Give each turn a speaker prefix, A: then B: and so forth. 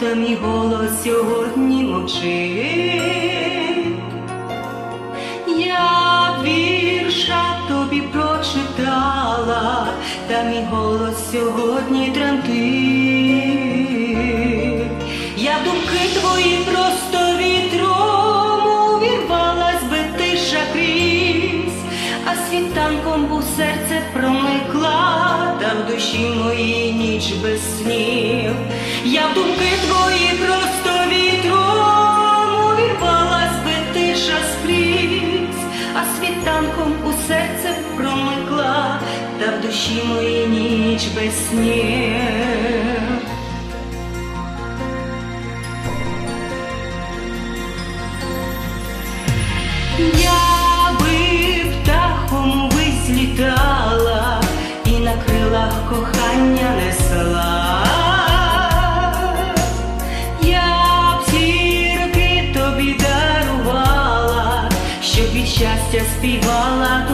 A: та мій голос сьогодні мовчить. Я вірша тобі прочитала, та мій голос сьогодні тремтить. Я думки твої просто вітром увірвалась би тиша крізь, а світанком у серце проникла, душі моїй ніч без снів. Я в думки твої просто вітром увірвалась би тиша скрізь, а світанком у серце проникла, та в душі моїй ніч без снів. Я кохання. Я б зірки тобі дарувала, щоб від щастя співала